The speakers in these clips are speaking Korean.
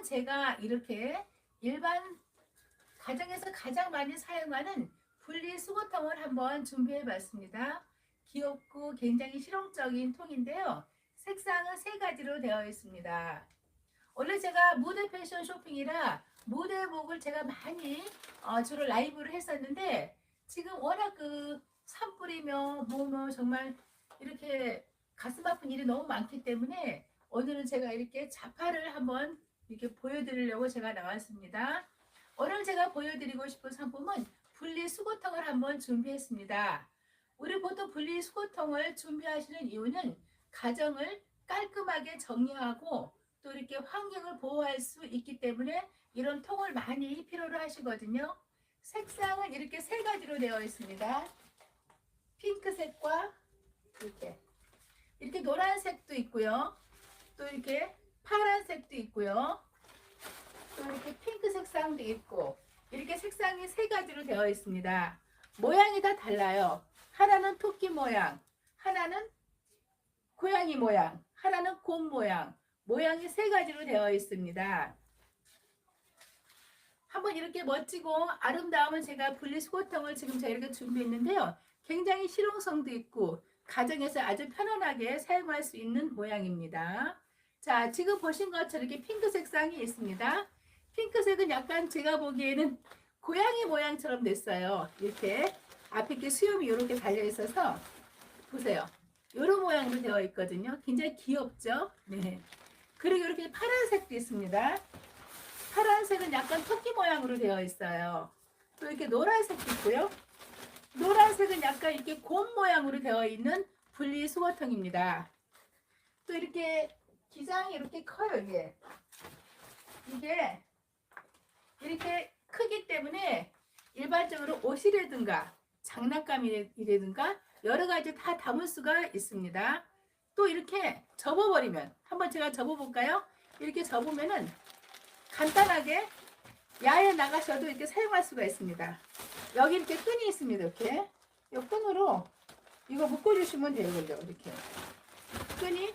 오늘은 제가 이렇게 일반 가정에서 가장 많이 사용하는 분리수거통을 한번 준비해 봤습니다. 귀엽고 굉장히 실용적인 통인데요. 색상은 세 가지로 되어 있습니다. 원래 제가 무대 패션 쇼핑이라 무대복을 제가 많이 어, 주로 라이브를 했었는데 지금 워낙 그 산불이며 뭐뭐 정말 이렇게 가슴 아픈 일이 너무 많기 때문에 오늘은 제가 이렇게 자파를 한번 이렇게 보여드리려고 제가 나왔습니다. 오늘 제가 보여드리고 싶은 상품은 분리수거통을 한번 준비했습니다. 우리 보통 분리수거통을 준비하시는 이유는 가정을 깔끔하게 정리하고 또 이렇게 환경을 보호할 수 있기 때문에 이런 통을 많이 필요로 하시거든요. 색상은 이렇게 세 가지로 되어 있습니다. 핑크색과 이렇게 이렇게 노란색도 있고요. 또 이렇게 파란색도 있고요. 또 이렇게 핑크 색상도 있고 이렇게 색상이 세 가지로 되어 있습니다. 모양이 다 달라요. 하나는 토끼 모양, 하나는 고양이 모양, 하나는 곰 모양, 모양이 세 가지로 되어 있습니다. 한번 이렇게 멋지고 아름다움은 제가 분리수거통을 지금 제가 이렇게 준비했는데요. 굉장히 실용성도 있고 가정에서 아주 편안하게 사용할 수 있는 모양입니다. 자, 지금 보신 것처럼 이렇게 핑크 색상이 있습니다. 핑크색은 약간 제가 보기에는 고양이 모양처럼 됐어요. 이렇게 앞에 이렇게 수염이 이렇게 달려 있어서 보세요. 이런 모양으로 되어 있거든요. 굉장히 귀엽죠? 네. 그리고 이렇게 파란색도 있습니다. 파란색은 약간 토끼 모양으로 되어 있어요. 또 이렇게 노란색도 있고요. 노란색은 약간 이렇게 곰 모양으로 되어 있는 분리 수거통입니다. 또 이렇게 기장이 이렇게 커요, 이게. 이게 이렇게 크기 때문에 일반적으로 옷이라든가 장난감이라든가 여러 가지 다 담을 수가 있습니다. 또 이렇게 접어버리면 한번 제가 접어볼까요? 이렇게 접으면은 간단하게 야외 나가셔도 이렇게 사용할 수가 있습니다. 여기 이렇게 끈이 있습니다. 이렇게 이 끈으로 이거 묶어주시면 되거든요. 이렇게 끈이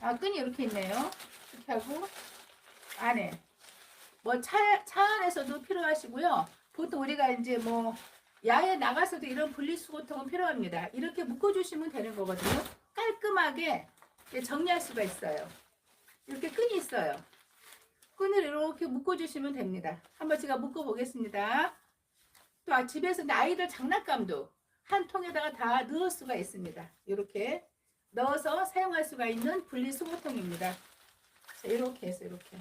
아 끈이 이렇게 있네요. 이렇게 하고 안에 뭐차 차 안에서도 필요하시고요. 보통 우리가 이제 뭐 야외 나가서도 이런 분리수거통은 필요합니다. 이렇게 묶어주시면 되는 거거든요. 깔끔하게 정리할 수가 있어요. 이렇게 끈이 있어요. 끈을 이렇게 묶어주시면 됩니다. 한번 제가 묶어보겠습니다. 또 아, 집에서 아이들 장난감도 한 통에다가 다 넣을 수가 있습니다. 이렇게 넣어서 사용할 수가 있는 분리수거통입니다. 자, 이렇게 해서 이렇게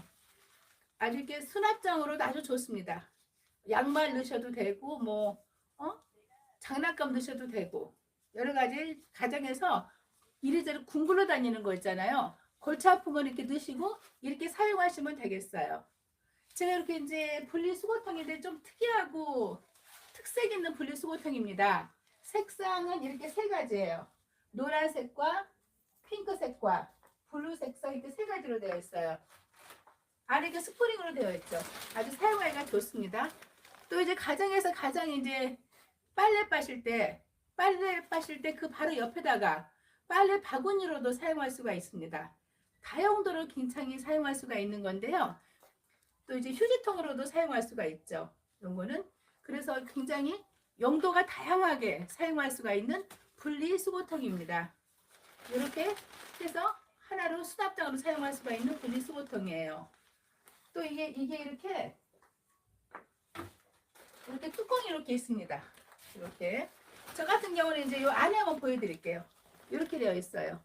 아주 이렇게 수납장으로도 아주 좋습니다. 양말 넣으셔도 되고 뭐 어? 장난감 넣으셔도 되고 여러 가지 가정에서 이리저리 궁굴러 다니는 거 있잖아요. 골치 아픈 거 이렇게 넣으시고 이렇게 사용하시면 되겠어요. 제가 이렇게 이제 분리수거통인데 좀 특이하고 특색 있는 분리수거통입니다. 색상은 이렇게 세 가지예요. 노란색과 핑크색과 블루 색상 이렇게 세 가지로 되어 있어요. 이렇게 스프링으로 되어 있죠. 아주 사용하기가 좋습니다. 또 이제 가정에서 가장 이제 빨래 빠실 때 빨래 빠실 때 그 바로 옆에다가 빨래 바구니로도 사용할 수가 있습니다. 다용도로 굉장히 사용할 수가 있는 건데요. 또 이제 휴지통으로도 사용할 수가 있죠. 이런 거는 그래서 굉장히 용도가 다양하게 사용할 수가 있는 분리 수거통입니다. 이렇게 해서 하나로 수납장으로 사용할 수가 있는 분리 수거통이에요. 또 이게 이게 이렇게 이렇게 뚜껑이 이렇게 있습니다. 이렇게 저 같은 경우는 이제 이 안에 한번 보여드릴게요. 이렇게 되어 있어요.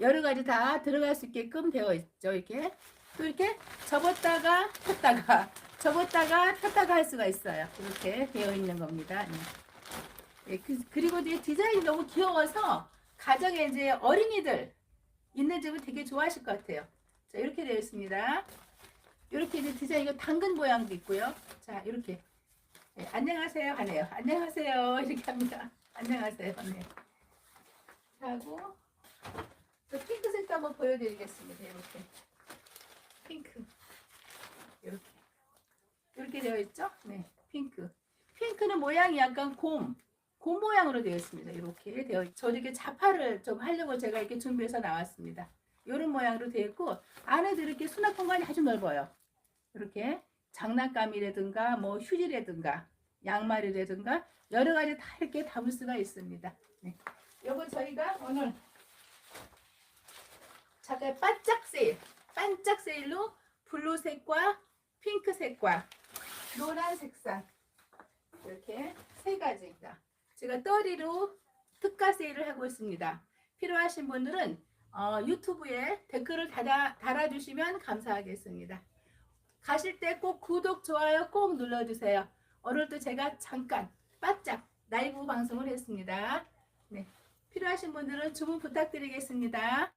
여러 가지 다 들어갈 수 있게끔 되어 있죠. 이렇게 또 이렇게 접었다가 폈다가 접었다가 폈다가 할 수가 있어요. 이렇게 되어 있는 겁니다. 네. 예, 그, 그리고 이제 디자인이 너무 귀여워서 가정에 이제 어린이들 있는 집은 되게 좋아하실 것 같아요. 자 이렇게 되어 있습니다. 이렇게 이제 디자인 이거 당근 모양도 있고요. 자 이렇게 네, 안녕하세요 하네요. 안녕하세요 이렇게 합니다. 안녕하세요. 네. 하고 또 핑크색도 한번 보여드리겠습니다. 이렇게 핑크 이렇게 이렇게 되어 있죠? 네, 핑크. 핑크는 모양이 약간 곰, 곰 모양으로 되어 있습니다. 이렇게 되어 있. 저 이렇게 자파를 좀 하려고 제가 이렇게 준비해서 나왔습니다. 이런 모양으로 되어 있고 안에도 이렇게 수납 공간이 아주 넓어요. 이렇게 장난감이라든가 뭐 휴지라든가 양말이라든가 여러 가지 다 이렇게 담을 수가 있습니다. 네. 요거 저희가 오늘 잠깐 반짝 세일, 반짝 세일로 블루색과 핑크색과 노란 색상 이렇게 세 가지입니다. 제가 떠리로 특가 세일을 하고 있습니다. 필요하신 분들은 어, 유튜브에 댓글을 달아, 달아주시면 감사하겠습니다. 가실 때 꼭 구독, 좋아요 꼭 눌러주세요. 오늘도 제가 잠깐 바짝 라이브 방송을 했습니다. 네, 필요하신 분들은 주문 부탁드리겠습니다.